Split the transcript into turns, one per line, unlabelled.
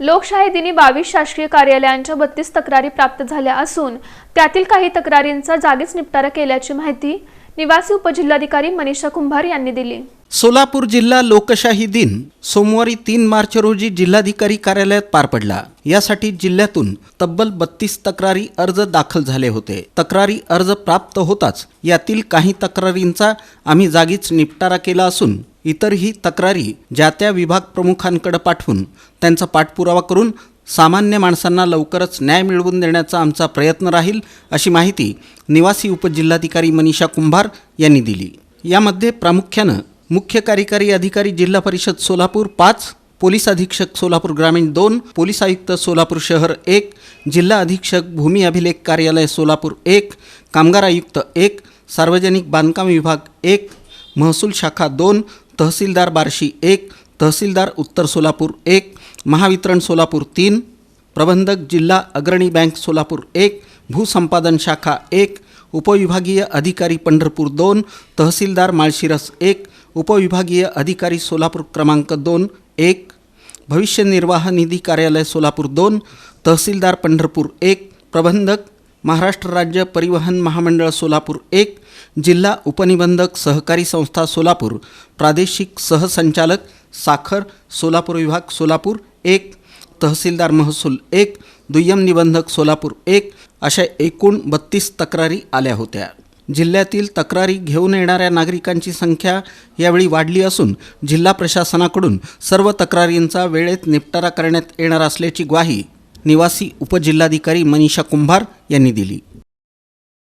लोकशाही दिनी बावीस शासकीय कार्यालयांच्या बत्तीस तक्रारी प्राप्त झाल्या असून त्यातील काही तक्रारींचा जागीच निपटारा केल्याची माहिती निवासी उपजिल्हाधिकारी मनीषा कुंभार यांनी दिली.
सोलापूर जिल्हा लोकशाही दिन सोमवारी तीन मार्च रोजी जिल्हाधिकारी कार्यालयात पार पडला. यासाठी जिल्ह्यातून तब्बल बत्तीस तक्रारी अर्ज दाखल झाले होते. तक्रारी अर्ज प्राप्त होताच यातील काही तक्रारींचा आम्ही जागीच निपटारा केला असून इतरही तक्रारी ज्या त्या विभाग प्रमुखांकडे पाठवून त्यांचा पाठपुरावा करून सामान्य माणसांना लवकरच न्याय मिळवून देण्याचा आमचा प्रयत्न राहील अशी माहिती निवासी उपजिल्हाधिकारी मनीषा कुंभार यांनी दिली. यामध्ये प्रामुख्यानं मुख्य कार्यकारी अधिकारी जिल्हा परिषद सोलापूर पाच पोलीस अधीक्षक सोलापूर ग्रामीण दोन पोलीस आयुक्त सोलापूर शहर एक जिल्हा अधीक्षक भूमी अभिलेख कार्यालय सोलापूर एक कामगार आयुक्त एक सार्वजनिक बांधकाम विभाग एक महसूल शाखा दोन तहसीलदार बार्शी एक तहसीलदार उत्तर सोलापूर एक महावितरण सोलापूर तीन प्रबंधक जिल्हा अग्रणी बँक सोलापूर एक भूसंपादन शाखा एक उपविभागीय अधिकारी पंढरपूर दोन तहसीलदार माळशिरस एक उपविभागीय अधिकारी सोलापूर क्रमांक दोन एक भविष्य निर्वाह निधी कार्यालय सोलापूर दोन तहसीलदार पंढरपूर एक प्रबंधक महाराष्ट्र राज्य परिवहन महामंडळ सोलापूर एक जिल्हा उपनिबंधक सहकारी संस्था सोलापूर प्रादेशिक सहसंचालक साखर सोलापूर विभाग सोलापूर एक तहसीलदार महसूल एक दुय्यम निबंधक सोलापूर एक अशा एकूण बत्तीस तक्रारी आल्या होत्या. जिल्ह्यातील तक्रारी घेऊन येणाऱ्या नागरिकांची संख्या यावेळी वाढली असून जिल्हा प्रशासनाकडून सर्व तक्रारींचा वेळेत निपटारा करण्यात येणार असल्याची ग्वाही निवासी उपजिल्हाधिकारी मनीषा कुंभार यांनी दिली.